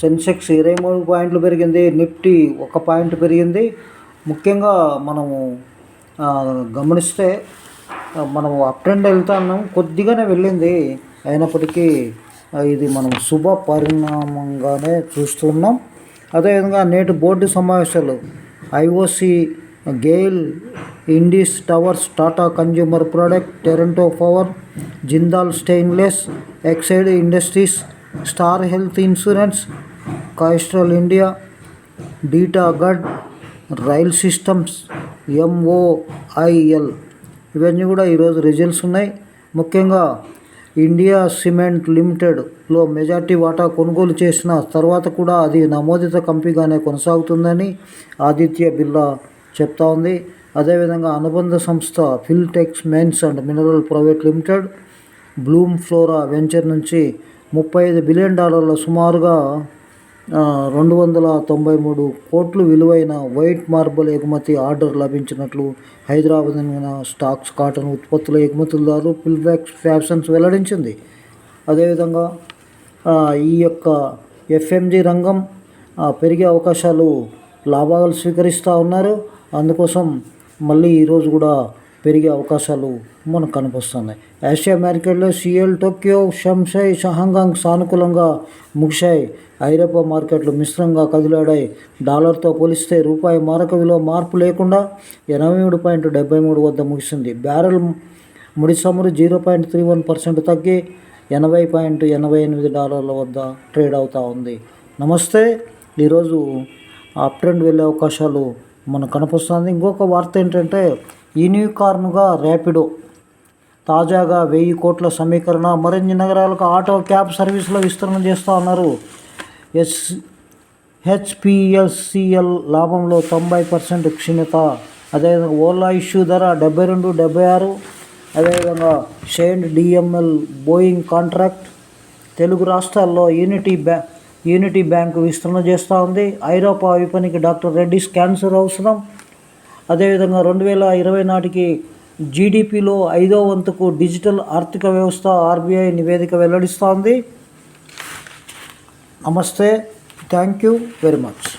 సెన్సెక్స్ ఇరవై మూడు పాయింట్లు పెరిగింది నిఫ్టీ ఒక పాయింట్ పెరిగింది. ముఖ్యంగా మనము గమనిస్తే మనం మనము అప్ ట్రెండ్ వెళ్తున్నాం కొద్దిగానే వెళ్ళింది. అయినప్పటికీ ఇది మనం శుభ పరిణామంగానే చూస్తున్నాం అదేవిధంగా నేటి బోర్డు సమావేశాలు IOC GAIL Indus Towers Tata Consumer Product Torrent Power Jindal Stainless Exide Industries Star Health Insurance Castrol India Titagarh Rail Systems MOIL. ఇవన్నీ కూడా ఈరోజు రిజల్ట్స్ ఉన్నాయి. ముఖ్యంగా ఇండియా సిమెంట్ లిమిటెడ్లో మెజార్టీ వాటా కొనుగోలు చేసిన తర్వాత కూడా అది నమోదిత కంపెనీగానే కొనసాగుతుందని ఆదిత్య బిర్లా చెప్తా ఉంది. అదేవిధంగా అనుబంధ సంస్థ Filtex mines and mineral private limited Bloom Flora venture నుంచి ముప్పై ఐదు బిలియన్ డాలర్ల సుమారుగా రెండు వందల తొంభై మూడు కోట్లు విలువైన వైట్ మార్బుల్ ఎగుమతి ఆర్డర్ లభించినట్లు హైదరాబాద్ స్టాక్స్ కాటన్ ఉత్పత్తుల ఎగుమతులదారు పిల్బ్యాక్స్ ఫ్యాషన్స్ వెల్లడించింది. అదేవిధంగా ఈ యొక్క ఎఫ్ఎంజి రంగం పెరిగే అవకాశాలు లాభాలు స్వీకరిస్తూ ఉన్నారు. అందుకోసం మళ్ళీ ఈరోజు కూడా పెరిగే అవకాశాలు మనకు కనిపిస్తున్నాయి. ఆసియా మార్కెట్లో సిఎల్ టోక్యో షంషై షహాంగాంగ్ సానుకూలంగా ముగిశాయి. ఐరోపా మార్కెట్లు మిశ్రంగా కదిలాడాయి. డాలర్తో పోలిస్తే రూపాయి మారక విలువ మార్పు లేకుండా ఎనభై మూడు పాయింట్ డెబ్బై మూడు వద్ద ముగిసింది. బ్యారెల్ ముడి సమురు zero point three one percent తగ్గి ఎనభై పాయింట్ ఎనభై ఎనిమిది డాలర్ల వద్ద ట్రేడ్ అవుతూ ఉంది. నమస్తే. ఈరోజు అప్ ట్రెండ్ వెళ్ళే అవకాశాలు మనకు కనిపిస్తుంది. ఇంకొక వార్త ఏంటంటే యూనికార్న్గా ర్యాపిడో. తాజాగా వెయ్యి కోట్ల సమీకరణ మరిన్ని నగరాలకు ఆటో క్యాబ్ సర్వీసులో విస్తరణ చేస్తూ ఉన్నారు ఎస్ హెచ్పిఎల్సిఎల్ లాభంలో తొంభై పర్సెంట్ క్షీణత. అదేవిధంగా ఓలా ఇష్యూ ధర డెబ్బై రెండు డెబ్బై ఆరు. అదేవిధంగా shine DML Boeing contract. Telugu రాష్ట్రాల్లో యూనిటీ బ్యా యూనిటీ బ్యాంకు విస్తరణ చేస్తూ ఉంది. ఐరోపా విపణికి డాక్టర్ రెడ్డిస్ క్యాన్సర్ అవసరం. అదేవిధంగా రెండు వేల ఇరవై నాటికి జీడిపిలో ఐదో వంతుకు డిజిటల్ ఆర్థిక వ్యవస్థ ఆర్బీఐ నివేదిక వెల్లడిస్తోంది. నమస్తే. Thank you very much.